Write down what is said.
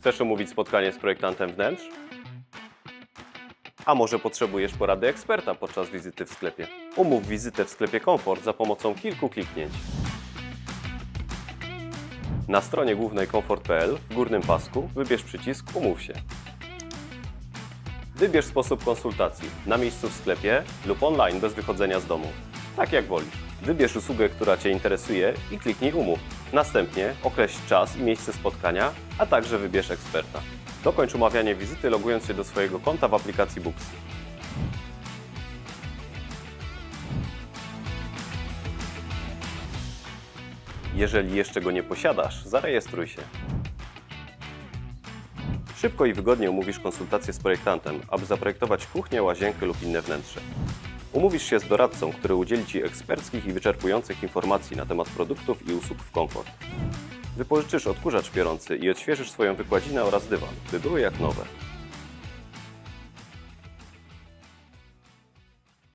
Chcesz umówić spotkanie z projektantem wnętrz? A może potrzebujesz porady eksperta podczas wizyty w sklepie? Umów wizytę w sklepie Komfort za pomocą kilku kliknięć. Na stronie głównej komfort.pl w górnym pasku wybierz przycisk Umów się. Wybierz sposób konsultacji na miejscu w sklepie lub online bez wychodzenia z domu. Tak jak wolisz. Wybierz usługę, która Cię interesuje i kliknij Umów. Następnie określ czas i miejsce spotkania, a także wybierz eksperta. Dokończ umawianie wizyty logując się do swojego konta w aplikacji Booksy. Jeżeli jeszcze go nie posiadasz, zarejestruj się. Szybko i wygodnie umówisz konsultację z projektantem, aby zaprojektować kuchnię, łazienkę lub inne wnętrze. Umówisz się z doradcą, który udzieli Ci eksperckich i wyczerpujących informacji na temat produktów i usług w komfort. Wypożyczysz odkurzacz piorący i odświeżysz swoją wykładzinę oraz dywan, by były jak nowe.